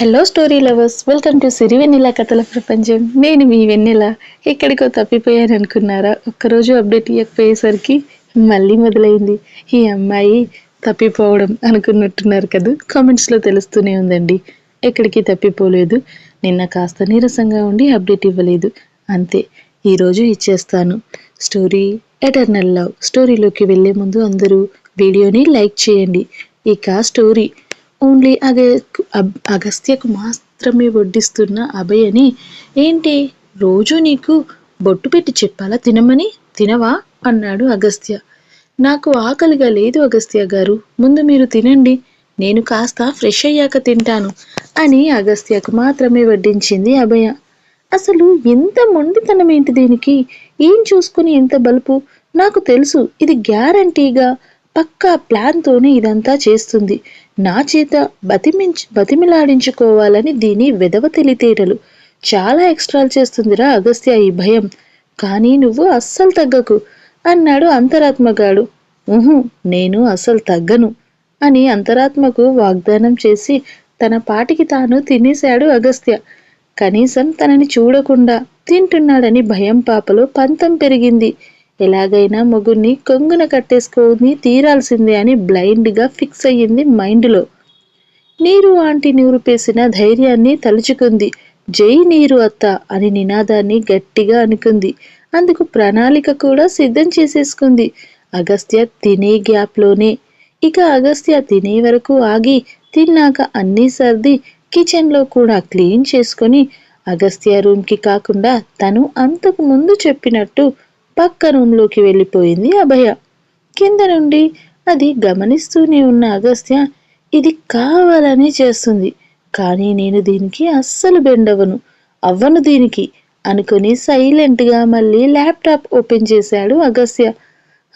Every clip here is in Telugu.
Hello story lovers welcome to Siri Vennela కథల ప్రపంచం నేను మీ వెన్నెల. ఎక్కడికో తప్పిపోయాను అనుకున్నారా? ఒక్కరోజు అప్డేట్ ఇవ్వకపోయేసరికి మళ్ళీ మొదలైంది. ఈ అమ్మాయి తప్పిపోవడం అనుకున్నట్టున్నారు కదా? కామెంట్స్లో తెలుస్తూనే ఉందండి. ఎక్కడికి తప్పిపోలేదు. నిన్న కాస్త నీరసంగా ఉండి అప్డేట్ ఇవ్వలేదు. అంతే ఈరోజు ఇచ్చేస్తాను. స్టోరీ ఎటర్నల్ లవ్ స్టోరీలోకి వెళ్ళే ముందు అందరూ వీడియోని లైక్ చేయండి. ఇక స్టోరీ ఓన్లీ అగ అబ్- అగస్త్యకు మాత్రమే వడ్డిస్తున్న అభయని ఏంటి? రోజు నీకు బొట్టు పెట్టి చెప్పాలా తినమని? తినవా? అన్నాడు అగస్త్య. నాకు ఆకలిగా లేదు అగస్త్య గారు. ముందు మీరు తినండి. నేను కాస్త ఫ్రెష్ అయ్యాక తింటాను అని అగస్త్యకు మాత్రమే వడ్డించింది అభయ. అసలు ఎంత మొండితనం ఏంటి దీనికి? ఏం చూసుకుని ఎంత బలుపు? నాకు తెలుసు ఇది గ్యారంటీగా పక్కా ప్లాన్తోనే ఇదంతా చేస్తుంది. నా చేత బతిమించి బతిమిలాడించుకోవాలని దీని వెదవ తెలితేటలు. చాలా ఎక్స్ట్రాలు చేస్తుందిరా అగస్త్య ఈ భయం. కానీ నువ్వు అస్సలు తగ్గకు అన్నాడు అంతరాత్మగాడు. ఊహు నేను అస్సలు తగ్గను అని అంతరాత్మకు వాగ్దానం చేసి తన పాటికి తాను తినేశాడు అగస్త్య. కనీసం తనని చూడకుండా తింటున్నాడని భయం పాపలో పంతం పెరిగింది. ఎలాగైనా మొగుడిని కొంగున కట్టేసుకొని తీరాల్సిందే అని బ్లైండ్గా ఫిక్స్ అయ్యింది మైండ్లో. నీరు ఆంటీ నూరుపేసిన ధైర్యాన్ని తలుచుకుంది. జై నీరు అత్త అని నినాదాన్ని గట్టిగా అనుకుంది. అందుకు ప్రణాళిక కూడా సిద్ధం చేసేసుకుంది. అగస్త్య తినే గ్యాప్లోనే. ఇక అగస్త్య తినే వరకు ఆగి తిన్నాక అన్నీ సర్ది కిచెన్లో కూడా క్లీన్ చేసుకొని అగస్త్య రూమ్కి కాకుండా తను అంతకు ముందు చెప్పినట్టు పక్క రూంలోకి వెళ్ళిపోయింది అభయ. కింద నుండి అది గమనిస్తూనే ఉన్న అగస్త్య ఇది కావాలనే చేస్తుంది. కానీ నేను దీనికి అస్సలు బెండవను అవ్వను దీనికి అనుకుని సైలెంట్గా మళ్ళీ ల్యాప్టాప్ ఓపెన్ చేశాడు అగస్త్య.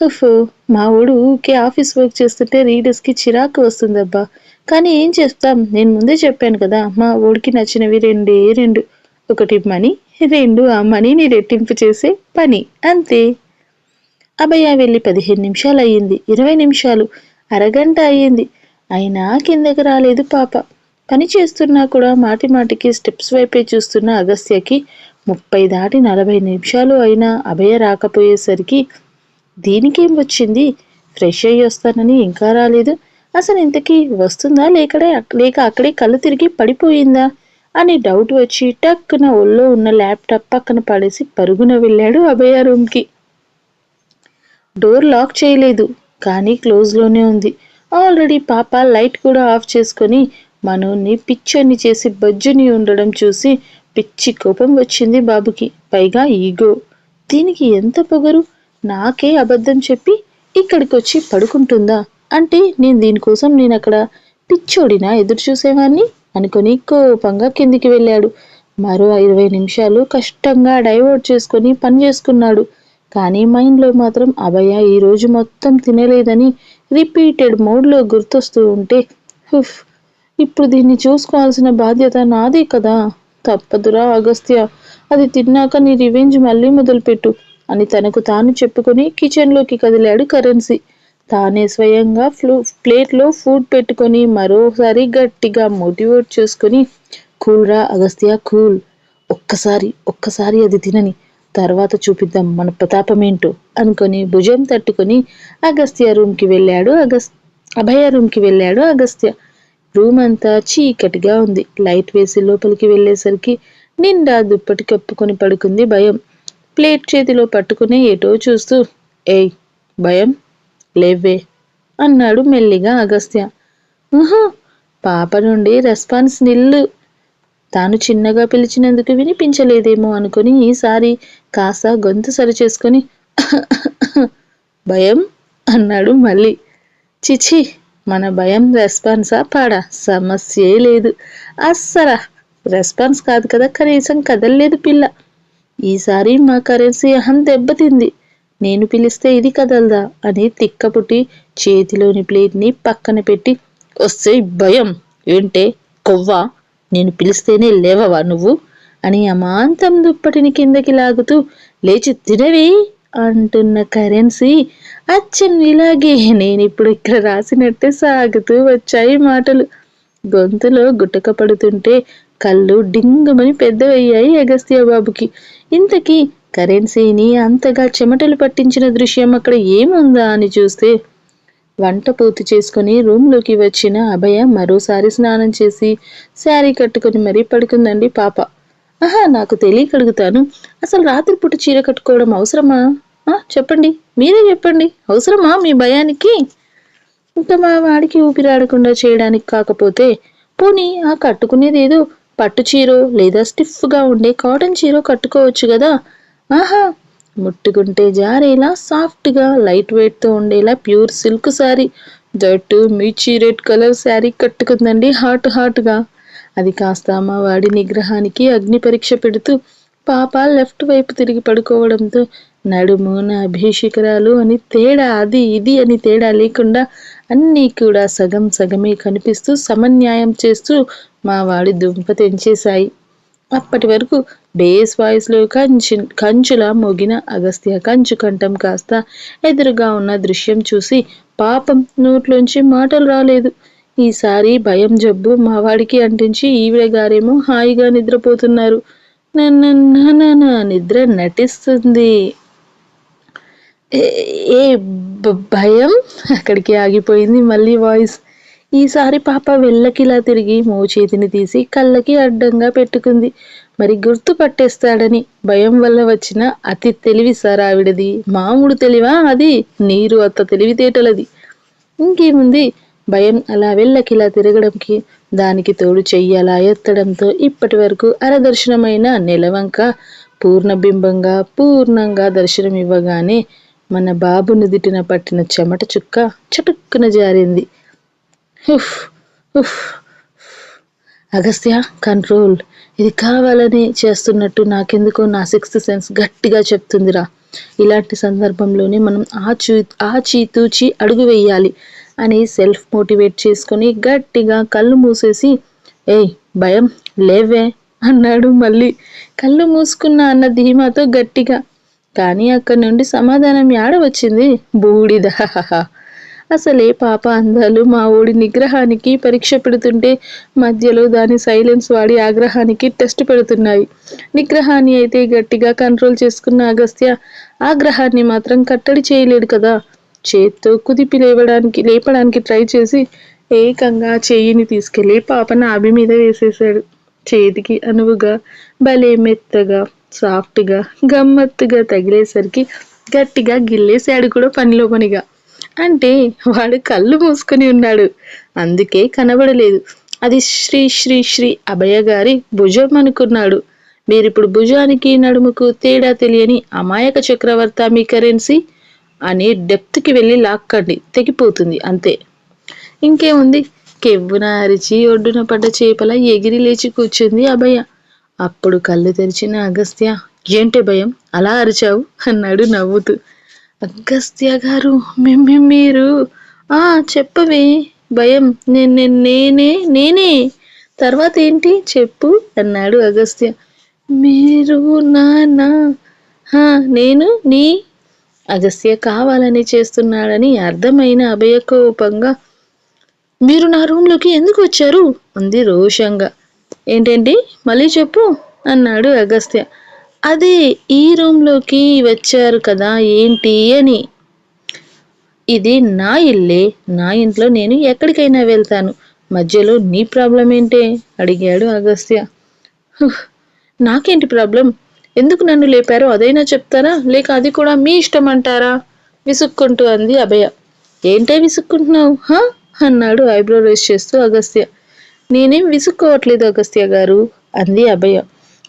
ఉఫో మా ఊడు ఊకే ఆఫీస్ వర్క్ చేస్తుంటే రీడర్స్కి చిరాకు వస్తుందబ్బా. కానీ ఏం చేస్తాం? నేను ముందే చెప్పాను కదా మా ఊడికి నచ్చినవి రెండే రెండు. ఒకటి మనీ రెండు ఆ మనీని రెట్టింపు చేసే పని అంతే. అభయ వెళ్ళి పదిహేను నిమిషాలు అయ్యింది. ఇరవై నిమిషాలు అరగంట అయ్యింది. అయినా కిందకి రాలేదు పాప. పని చేస్తున్నా కూడా మాటి మాటికి స్టెప్స్ వైపే చూస్తున్న అగస్త్యకి ముప్పై దాటి నలభై నిమిషాలు అయినా అభయ రాకపోయేసరికి దీనికేం వచ్చింది? ఫ్రెష్ అయ్యి వస్తానని ఇంకా రాలేదు. అసలు ఇంతకీ వస్తుందా లేకడే లేక అక్కడే కళ్ళు తిరిగి పడిపోయిందా? అని డౌట్ వచ్చి టక్కున ఒళ్ళో ఉన్న ల్యాప్టాప్ పక్కన పడేసి పరుగున వెళ్ళాడు అభయ రూమ్కి డోర్ లాక్ చేయలేదు కానీ క్లోజ్లోనే ఉంది. ఆల్రెడీ పాప లైట్ కూడా ఆఫ్ చేసుకొని మనోన్ని పిచ్చోని చేసి బజ్జుని ఉండడం చూసి పిచ్చి కోపం వచ్చింది బాబుకి. పైగా ఈగో దీనికి ఎంత పొగరు? నాకే అబద్ధం చెప్పి ఇక్కడికి వచ్చి పడుకుంటుందా? అంటే నేను దీనికోసం నేను అక్కడ పిచ్చోడినా ఎదురు చూసేవాణ్ణి? అనుకొని కోపంగా కిందికి వెళ్ళాడు. మరో ఇరవై నిమిషాలు కష్టంగా డైవర్ట్ చేసుకొని పని చేసుకున్నాడు. కానీ మైండ్లో మాత్రం అభయ ఈ రోజు మొత్తం తినలేదని రిపీటెడ్ మోడ్లో గుర్తొస్తూ ఉంటే హుఫ్ ఇప్పుడు దీన్ని చూసుకోవాల్సిన బాధ్యత నాదే కదా? తప్పదురా అగస్త్య అది తిన్నాక నీ రివెంజ్ మళ్ళీ మొదలుపెట్టు అని తనకు తాను చెప్పుకొని కిచెన్లోకి కదిలాడు కరెన్సీ. తానే స్వయంగా ఫ్లూ ప్లేట్లో ఫుడ్ పెట్టుకొని మరోసారి గట్టిగా మోటివేట్ చేసుకొని కూల్రా అగస్త్య కూల్. ఒక్కసారి ఒక్కసారి అది తినని. తర్వాత చూపిద్దాం మన ప్రతాపమేంటో అనుకొని భుజం తట్టుకొని అగస్త్య రూమ్కి వెళ్ళాడు. అగస్ అభయ రూమ్కి వెళ్ళాడు అగస్త్య. రూమ్ అంతా చీకటిగా ఉంది. లైట్ వేసి లోపలికి వెళ్ళేసరికి నిండా దుప్పటి కప్పుకొని పడుకుంది భయం. ప్లేట్ చేతిలో పట్టుకుని ఎటో చూస్తూ ఏయ్ భయం? లేవే అన్నాడు మెల్లిగా అగస్త్య. "ఉహు." పాప నుండి రెస్పాన్స్ నిల్లు. తాను చిన్నగా పిలిచినందుకు వినిపించలేదేమో అనుకుని ఈసారి కాస్త గొంతు సరిచేసుకొని భయం అన్నాడు మళ్ళీ. చిచి మన భయం రెస్పాన్సా పాడా? సమస్యే లేదు. అస్సరా రెస్పాన్స్ కాదు కదా కనీసం కదలలేదు పిల్ల. ఈసారి మా కరెన్సీ అహం దెబ్బతింది. నేను పిలిస్తే ఇది కదలదా అని తిక్కపుట్టి చేతిలోని ప్లేట్ని పక్కన పెట్టి వస్తే భయం ఏంటే కొవ్వా? నేను పిలిస్తేనే లేవవా నువ్వు? అని అమాంతం దుప్పటిని కిందకి లాగుతూ లేచి తినవి అంటున్న కరెన్సీ అచ్చం ఇలాగే నేను ఇప్పుడు ఇక్కడ రాసినట్టే సాగుతూ వచ్చాయి మాటలు. గొంతులో గుటక పడుతుంటే కళ్ళు డింగుమని పెద్దవయ్యాయి అగస్త్య బాబుకి ఇంతకీ కరెన్సీని అంతగా చెమటలు పట్టించిన దృశ్యం అక్కడ ఏముందా అని చూస్తే వంట పూర్తి చేసుకుని రూమ్లోకి వచ్చిన అభయ మరోసారి స్నానం చేసి శారీ కట్టుకుని మరీ పడుకుందండి పాప. ఆహా నాకు తెలియక అడుగుతాను అసలు రాత్రిపూట చీర కట్టుకోవడం అవసరమా? చెప్పండి. మీరే చెప్పండి. అవసరమా మీ భయానికి? ఇంకా మా వాడికి ఊపిరాడకుండా చేయడానికి కాకపోతే పోనీ ఆ కట్టుకునేది ఏదో పట్టు చీరో లేదా స్టిఫ్గా ఉండే కాటన్ చీరో కట్టుకోవచ్చు కదా. ఆహా ముట్టుకుంటే జారేలా సాఫ్ట్గా లైట్ వెయిట్తో ఉండేలా ప్యూర్ సిల్క్ శారీ. జట్టు మిర్చి రెడ్ కలర్ శారీ కట్టుకుందండి హాట్ హాట్గా. అది కాస్త అమ్మవాడి నిగ్రహానికి అగ్ని పరీక్ష పెడుతూ పాప లెఫ్ట్ వైపు తిరిగి పడుకోవడంతో నడుము నా అభిషేకరాలు అని తేడా అది ఇది అని తేడా లేకుండా అన్నీ కూడా సగం సగమే కనిపిస్తూ సమన్యాయం చేస్తూ మా వాడి దుంప తెంచేశాయి. అప్పటి వరకు బేస్ వాయిస్లో కంచు కంచుల మోగిన అగస్త్య కంచు కంఠం కాస్త ఎదురుగా ఉన్న దృశ్యం చూసి పాపం నోట్లోంచి మాటలు రాలేదు. ఈసారి భయం జబ్బు మావాడికి అంటించి ఈవిడ గారేమో హాయిగా నిద్రపోతున్నారు. నన్న నిద్ర నటిస్తుంది. ఏ- ఏ భయం? అక్కడికి ఆగిపోయింది మళ్ళీ వాయిస్. ఈసారి పాప వెళ్ళకిలా తిరిగి మోచేతిని తీసి కళ్ళకి అడ్డంగా పెట్టుకుంది. మరి గుర్తు పట్టేస్తాడని భయం వల్ల వచ్చిన అతి తెలివి సార్ ఆవిడది. మామూలు తెలివా అది? నీరు అత్త తెలివితేటలది. ఇంకేముంది? భయం అలా వెళ్ళకిలా తిరగడంకి దానికి తోడు చెయ్యలా ఎత్తడంతో ఇప్పటి వరకు అరదర్శనమైన నెలవంక పూర్ణబింబంగా పూర్ణంగా దర్శనం ఇవ్వగానే మన బాబు నుదిటిన పట్టిన చెమట చుక్క చటుక్కున జారింది. ఉఫ్ ఉఫ్ అగస్త్య కంట్రోల్ ఇది కావాలని చేస్తున్నట్టు నాకెందుకో నా సిక్స్త్ సెన్స్ గట్టిగా చెప్తుందిరా. ఇలాంటి సందర్భంలోనే మనం ఆచూ ఆచితూచి అడుగు వేయాలి అని సెల్ఫ్ మోటివేట్ చేసుకొని గట్టిగా కళ్ళు మూసేసి ఏయ్ భయం లేవే అన్నాడు మళ్ళీ. కళ్ళు మూసుకున్నా అన్న ధీమాతో గట్టిగా కానీ అక్కడి నుండి సమాధానం యాడ వచ్చింది? బూడిద అసలే పాప అందాలు. మా ఊడి నిగ్రహానికి పరీక్ష పెడుతుంటే మధ్యలో దాని సైలెన్స్ వాడి ఆగ్రహానికి టెస్ట్ పెడుతున్నాయి. నిగ్రహాన్ని అయితే గట్టిగా కంట్రోల్ చేసుకున్న అగస్త్య ఆగ్రహాన్ని మాత్రం కట్టడి చేయలేడు కదా. చేత్తో కుదిపి లేవడానికి లేపడానికి ట్రై చేసి ఏకంగా చెయ్యిని తీసుకెళ్ళి పాప నాభి మీద వేసేశాడు. చేతికి అనువుగా భలే మెత్తగా సాఫ్ట్గా గమ్మత్తుగా తగిలేసరికి గట్టిగా గిల్లేశాడు కూడా పనిలో పనిగా అంటే వాడు కళ్ళు మూసుకొని ఉన్నాడు. అందుకే కనబడలేదు. అది శ్రీ శ్రీ శ్రీ అభయ గారి భుజం అనుకున్నాడు. మీరిప్పుడు భుజానికి నడుముకు తేడా తెలియని అమాయక చక్రవర్త మీ కరెన్సీ? అని డెప్త్కి వెళ్ళి లాక్కండి. తెగిపోతుంది అంతే. ఇంకేముంది? కెవ్వున అరిచి ఒడ్డున పడ్డ చేపల ఎగిరి లేచి కూర్చుంది అభయ. అప్పుడు కళ్ళు తెరిచిన అగస్త్య ఏంటి భయం? అలా అరిచావు? అన్నాడు నవ్వుతూ. అగస్త్య గారు మిమ్మి మీరు. ఆ చెప్పవే. భయం. నేను నేనే నేనే. తర్వాత ఏంటి? చెప్పు అన్నాడు అగస్త్య. మీరు నానా. నేను నీ. అగస్త్య కావాలని చేస్తున్నాడని అర్థమైన అభయకోపంగా మీరు నా రూమ్లోకి ఎందుకు వచ్చారు? అంది రోషంగా. ఏంటండి? మళ్ళీ చెప్పు అన్నాడు అగస్త్య. అదే ఈ రూమ్లోకి వచ్చారు కదా ఏంటి అని. ఇది నా ఇల్లే నా ఇంట్లో నేను ఎక్కడికైనా వెళ్తాను. మధ్యలో నీ ప్రాబ్లం ఏంటే? అడిగాడు అగస్త్య. నాకేంటి ప్రాబ్లం? ఎందుకు నన్ను లేపారో అదైనా చెప్తారా? లేక అది కూడా మీ ఇష్టం అంటారా? విసుక్కుంటూ అంది అభయ. ఏంటే విసుక్కుంటున్నావు? హా? అన్నాడు ఐబ్రో రేస్ చేస్తూ అగస్త్య. నేనేం విసుక్కోవట్లేదు అగస్త్య గారు అంది అభయ.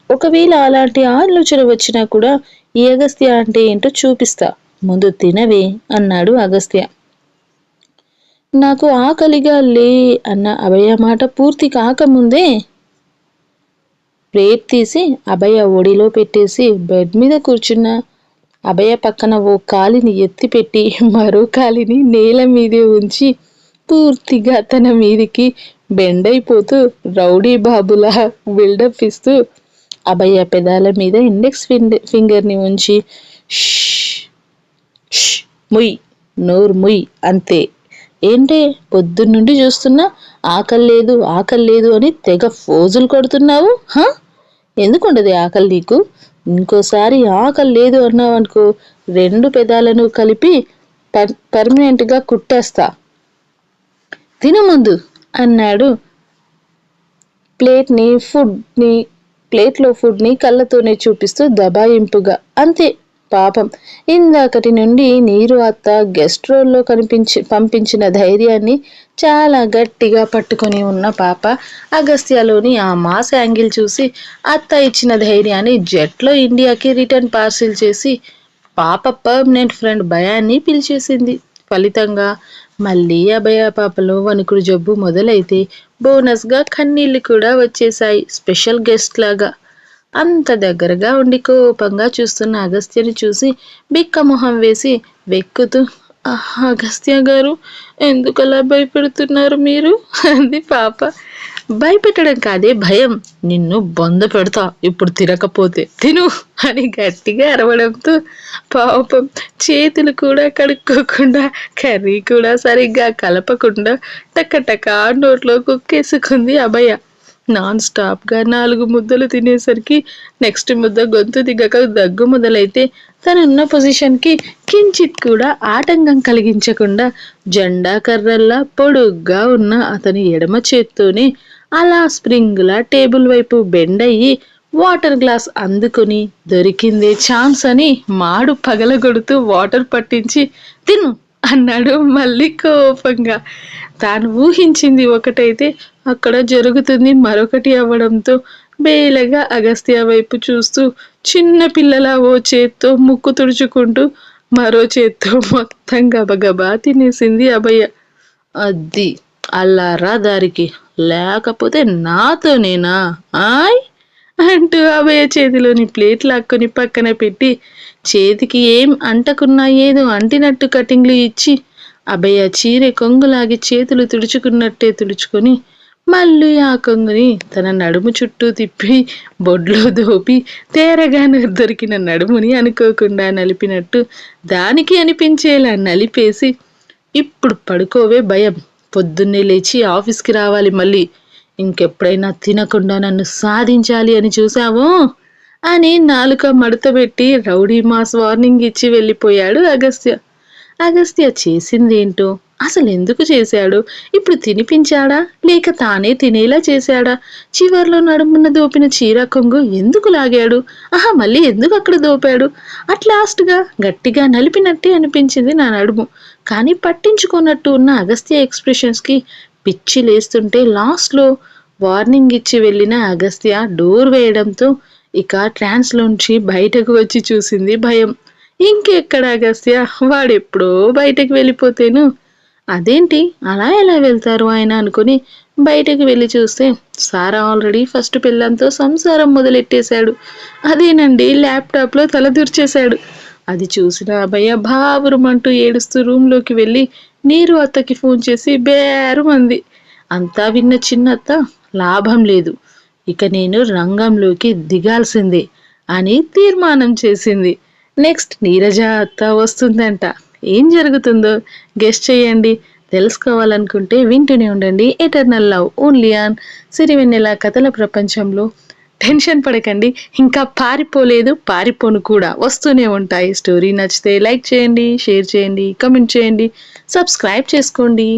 ఒకవేళ అలాంటి ఆలోచన వచ్చినా కూడా ఈ అగస్త్య అంటే ఏంటో చూపిస్తా. ముందు తినవే అన్నాడు అగస్త్య. నాకు ఆకలిగా లే అన్న అభయ మాట పూర్తి కాకముందే ప్లేట్ తీసి అభయ ఒడిలో పెట్టేసి బెడ్ మీద కూర్చున్న. అభయ పక్కన ఓ కాలిని ఎత్తిపెట్టి మరో కాలిని నేల మీదే ఉంచి పూర్తిగా తన మీదికి బెండైపోతూ రౌడీ బాబులా బిల్డప్ ఇస్తూ అభయ పెదాల మీద ఇండెక్స్ ఫింగర్ ఫింగర్ని ఉంచి ష్ ముయ్ నోరు ముయ్ అంతే. ఏంటే పొద్దున్నుండి చూస్తున్నా ఆకలి లేదు ఆకలి లేదు అని తెగ ఫోజులు కొడుతున్నావు హా? ఎందుకుండదు ఆకలి నీకు? ఇంకోసారి ఆకలి లేదు అన్నావు అనుకో రెండు పెదాలను కలిపి పర్ పర్మనెంట్గా కుట్టేస్తా. తినముందు అన్నాడు. ప్లేట్ని ఫుడ్ని ప్లేట్లో ఫుడ్ని కళ్ళతోనే చూపిస్తూ దబాయింపుగా అంతే పాపం. ఇందాకటి నుండి నీరు అత్త గెస్ట్ రోల్లో కనిపించి పంపించిన ధైర్యాన్ని చాలా గట్టిగా పట్టుకొని ఉన్న పాప అగస్త్యలోని ఆ మాస్ యాంగిల్ చూసి అత్త ఇచ్చిన ధైర్యాన్ని జెట్లో ఇండియాకి రిటర్న్ పార్సిల్ చేసి పాప పర్మనెంట్ ఫ్రెండ్ భయాన్ని పిలిచేసింది. ఫలితంగా మళ్ళీ అభయ పాపలో వణుకుడు జబ్బు మొదలైతే బోనస్గా కన్నీళ్ళు కూడా వచ్చేశాయి. స్పెషల్ గెస్ట్ లాగా. అంత దగ్గరగా ఉండి కోపంగా చూస్తున్న అగస్త్యని చూసి బిక్క మొహం వేసి వెక్కుతూ అగస్త్య గారు ఎందుకలా భయపెడుతున్నారు మీరు? అంది పాప. భయపెట్టడం కాదే భయం. నిన్ను బొంద పెడతా ఇప్పుడు తినకపోతే. తిను అని గట్టిగా అరవడంతో పాపం చేతులు కూడా కడుక్కోకుండా కర్రీ కూడా సరిగ్గా కలపకుండా టక్క నోట్లో కుక్కేసుకుంది అభయ. నాన్ స్టాప్గా నాలుగు ముద్దలు తినేసరికి నెక్స్ట్ ముద్ద గొంతు దిగక దగ్గు మొదలైతే తనున్న పొజిషన్కి కించిత్ కూడా ఆటంకం కలిగించకుండా జెండా కర్రల్లా పొడుగ్గా ఉన్న అతని ఎడమ చేత్తోనే అలా స్ప్రింగ్లా టేబుల్ వైపు బెండ్ అయ్యి వాటర్ గ్లాస్ అందుకొని దొరికిందే ఛాన్స్ అని మాడు పగలగొడుతూ వాటర్ పట్టించి తిను అన్నాడు మళ్ళీ కోపంగా. తాను ఊహించింది ఒకటైతే అక్కడ జరుగుతుంది మరొకటి అవ్వడంతో బేలగా అగస్త్య వైపు చూస్తూ చిన్న పిల్లల ఓ చేత్తో ముక్కు తుడుచుకుంటూ మరో చేత్తో మొత్తం గబగబా తినేసింది అభయ. అది అల్లారా దారికి. లేకపోతే నాతోనేనా? ఆయ్! అంటూ అభయ చేతిలోని ప్లేట్ లాక్కొని పక్కన పెట్టి చేతికి ఏం అంటకున్నా ఏదో అంటినట్టు కటింగ్లు ఇచ్చి అభయ చీరె కొంగులాగి చేతులు తుడుచుకున్నట్టే తుడుచుకొని మళ్ళీ ఆ కొంగుని తన నడుము చుట్టూ తిప్పి బొడ్లో దోపి తేరగా దొరికిన నడుముని అనుకోకుండా నలిపినట్టు దానికి అనిపించేలా నలిపేసి ఇప్పుడు పడుకోవే భయం. పొద్దున్నే లేచి ఆఫీస్కి రావాలి మళ్ళీ. ఇంకెప్పుడైనా తినకుండా నన్ను సాధించాలి అని చూసావో అని నాలుక మడతబెట్టి రౌడీ మాస్ వార్నింగ్ ఇచ్చి వెళ్ళిపోయాడు అగస్త్య. అగస్త్య చేసిందేంటో? అసలు ఎందుకు చేశాడు? ఇప్పుడు తినిపించాడా? లేక తానే తినేలా చేశాడా? చివర్లో నడుమున్న దోపిన చీర కొంగు ఎందుకు లాగాడు? ఆహా మళ్ళీ ఎందుకు అక్కడ దోపాడు? అట్ లాస్ట్గా గట్టిగా నలిపినట్టే అనిపించింది నా నడుము. కానీ పట్టించుకున్నట్టు ఉన్న అగస్త్య ఎక్స్ప్రెషన్స్కి పిచ్చి లేస్తుంటే లాస్ట్లో వార్నింగ్ ఇచ్చి వెళ్ళిన అగస్త్య డోర్ వేయడంతో ఇక ట్రాన్స్లోంచి బయటకు వచ్చి చూసింది భయం. ఇంకెక్కడ అగస్త్య? వాడెప్పుడో బయటకు వెళ్ళిపోతేను. అదేంటి? అలా ఎలా వెళ్తారు ఆయన అనుకుని బయటకు వెళ్ళి చూస్తే సారా ఆల్రెడీ ఫస్ట్ పిల్లంతో సంసారం మొదలెట్టేశాడు. అదేనండి ల్యాప్టాప్లో తల దూర్చేశాడు. అది చూసిన అభయ బావురమంటూ ఏడుస్తూ రూమ్లోకి వెళ్ళి నీరు అత్తకి ఫోన్ చేసి బేరుమంది. అంతా విన్న చిన్నత్త లాభం లేదు. ఇక నేను రంగంలోకి దిగాల్సిందే అని తీర్మానం చేసింది. నెక్స్ట్ నీరజ అత్త వస్తుందంట. ఏం జరుగుతుందో? గెస్ట్ చేయండి. తెలుసుకోవాలనుకుంటే వింటూనే ఉండండి. Eternal love only on Sirivennela కథల ప్రపంచంలో. టెన్షన్ పడకండి ఇంకా పారిపోలేదు పారిపోను కూడా. వస్తూనే ఉంటాయి స్టోరీ నచ్చితే లైక్ చేయండి షేర్ చేయండి కమెంట్ చేయండి సబ్స్క్రైబ్ చేసుకోండి.